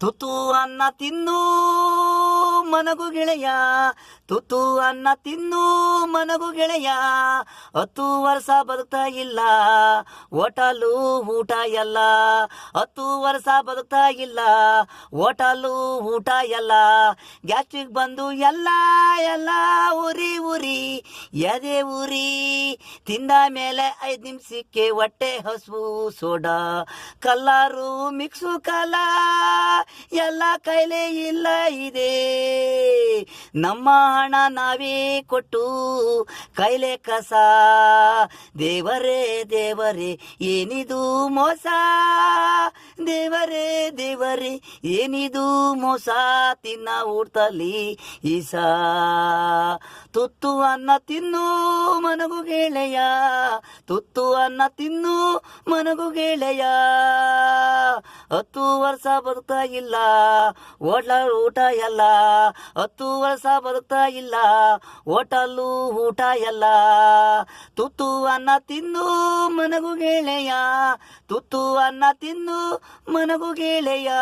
ತುತ್ತು ಅನ್ನ ತಿನ್ನು ಮನಗು ಗೆಳೆಯ. ತುತ್ತು ಅನ್ನ ತಿನ್ನು ಮನಗು ಗೆಳೆಯ. ಹತ್ತು ವರ್ಷ ಬದುಕ್ತಾ ಇಲ್ಲ. ಹೋಟಲು ಊಟ ಎಲ್ಲ. ಹತ್ತು ವರ್ಷ ಬದುಕ್ತಾ ಇಲ್ಲ. ಹೋಟಲು ಊಟ ಎಲ್ಲ. ಗ್ಯಾಸ್ಟ್ರಿಕ್ ಬಂದು ಎಲ್ಲ ಎಲ್ಲ ಉರಿ ಉರಿ. ಎದೆ ಉರಿ. ತಿಂದ ಮೇಲೆ ಐದು ನಿಮಿಷಕ್ಕೆ ಹೊಟ್ಟೆ ಹಸು ಸೋಡಾ. ಕಲ್ಲಾರು ಮಿಕ್ಸು ಕಾಲ. ಎಲ್ಲ ಕೈಲೇ ಇಲ್ಲ ಇದೆ. ನಮ್ಮ ಹಣ ನಾವೇ ಕೊಟ್ಟು ಕೈಲೆ ಕಸ. ದೇವರೇ ದೇವರೇ, ಏನಿದು ಮೋಸ? ದೇವರೇ ದೇವರೇ, ಏನಿದು ಮೋಸ? ತಿನ್ನ ಊಟದಲ್ಲಿ ಈಸ. ತುತ್ತು ಅನ್ನ ತಿನ್ನು ಮನಗು ಗೆಳೆಯ. ತುತ್ತು ಅನ್ನ ತಿನ್ನು ಮನಗು ಗೆಳೆಯ. ಹತ್ತು ವರ್ಷ ಬದುಕ್ತಾ ಇಲ್ಲ. ಹೋಟ್ಲ ಊಟ ಎಲ್ಲ ಹತ್ತು ವರ್ಷ ಬದುಕ್ತಾ ಇಲ್ಲ. ಹೋಟಲ್ಲು ಊಟ ಎಲ್ಲ ತುತ್ತು ಅನ್ನ ತಿನ್ನು ಮನಗು ಗೆಳೆಯ. ತುತ್ತು ಅನ್ನ ತಿನ್ನು ಮನಗು ಗೆಳೆಯ.